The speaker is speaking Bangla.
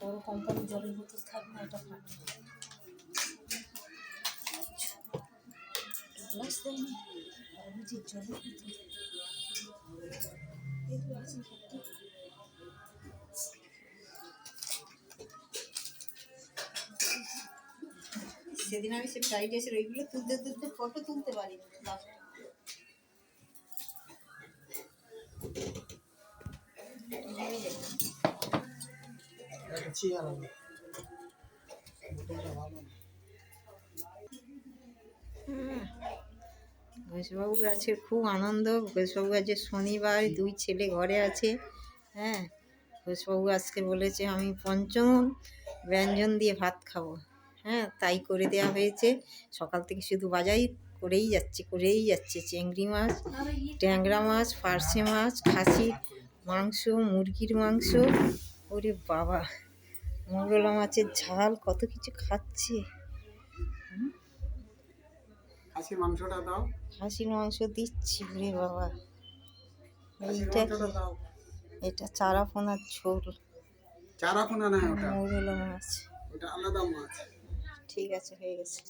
বড় কোম্পানির জলের বোতল থাক না, এটা সেদিন আমি সে ফ্রাইড রাইসের ওইগুলো তুলতে তুলতে ফটো তুলতে পারি ঘোষবাবুর আছে, খুব আনন্দ। ঘোষবাবু আজকে শনিবার দুই ছেলে ঘরে আছে হ্যাঁ? ঘোষবাবু আজকে বলেছে, আমি পঞ্চম ব্যঞ্জন দিয়ে ভাত খাব। হ্যাঁ তাই করে দেওয়া হয়েছে। সকাল থেকে শুধু বাজাই করেই যাচ্ছে করেই যাচ্ছে। চিংড়ি মাছ, ট্যাংরা মাছ পার্শে মাছ খাসির মাংস মুরগির মাংস। ওরে বাবা মৌরলা মাছের ঝাল কত কিছু খাচ্ছে। খাসির মাংসটা দাও। খাসির মাংস দিচ্ছি রে বাবা। এইটা এটা চারাপোনার ঝোল। চারা পোনা না ওটা? মৌরলা মাছ। ওটা আলাদা মাছ। ঠিক আছে হয়ে গেছে।